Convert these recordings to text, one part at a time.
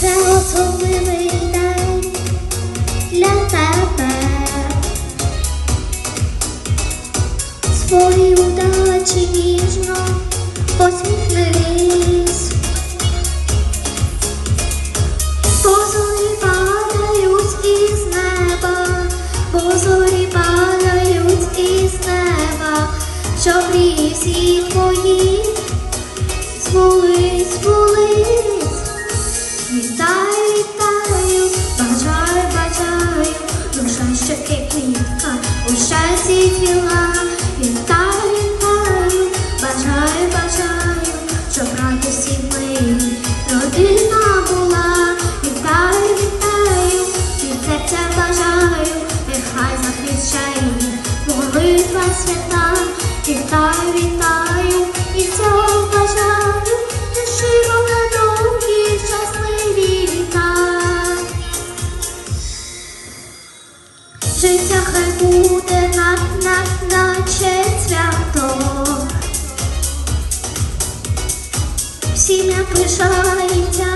Це особливий день для тебе. Свої удачі ніжно посміхнись. Позорі падають із неба, позорі падають із неба, що всі твої. Молитва свята. Вітаю, вітаю, і цього бажаю, щиро на довгі щасливі літа. Життя хай буде над, над, наче свято. Сім'я пишається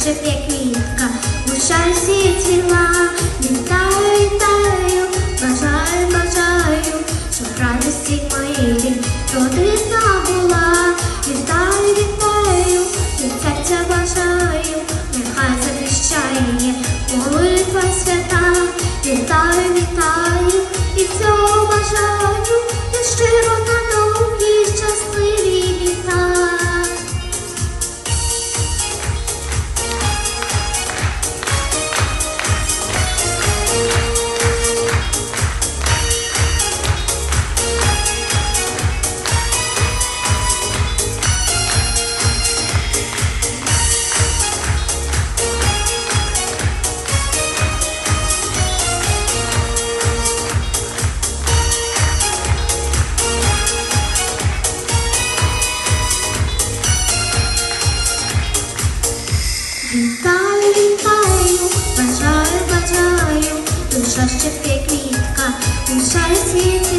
ще п'є квітка, у щасті ціла. Вітаю, вітаю, бажаю, бажаю, щоб радості милі родина була. Вітаю, вітаю, від бажаю, нехай захищає молитва свята. Вітаю, вітаю, і цього бажаю, Вітаю, вітаю, бажаю, бажаю, душа ще п'є квітка, у щасті ціла.